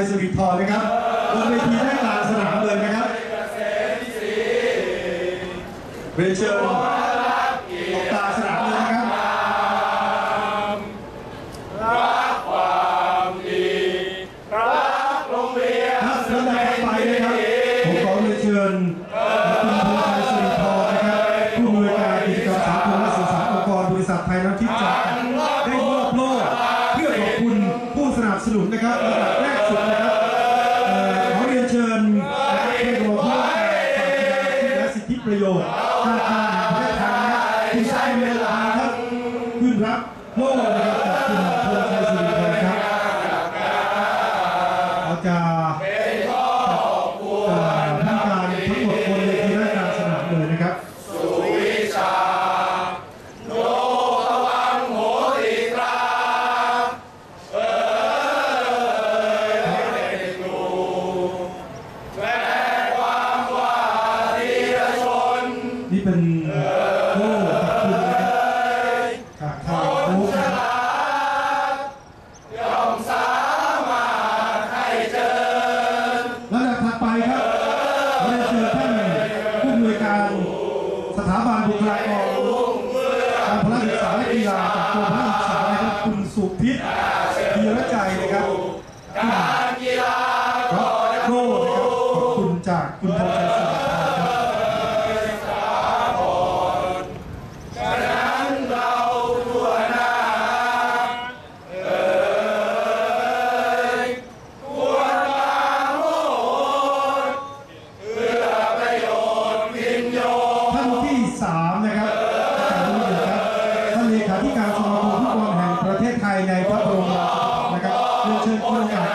ยสิริพรนะครับบนเวทีด้านกลางสนามเลยนะครับเรียนเชิญออกกลาสนามเลยนะครับครับลำดับต่อไปนะครับผมขอเรียนเชิญคุณพงชัยสิริพรนะครับผู้อำนวยการกิจกรรสากลและสื่อสารองค์กรบริษัทไทยน้ำทิพ สนุนนะครับระดับแรกสุดนะครับเอ่อขอเรียนเชิญนะครับท่านรองผู้ว่าการฝ่ายกิจการและสิทธิประโยชน์ธนาคารแห่งประเทศไทยนะครับคุณชัยเวลาครับขึ้นรับโล่นะครับจากคุณพงชัยสิริพงศ์ครับเราจะ นี่เป็นโล่ขอบคุณนะครับจากทางโค้ชนะครับลำดับถัดไปครับขอเรียนเชิญท่านผู้อำนวยการสถาบันบุคลากรการพละศึกษาและกีฬาจากกรมพละศึกษานะครับคุณสุพิษธีรใจนะครับการกีฬารับโล่นะครับขอบคุณจากคุณพง Good, good, good.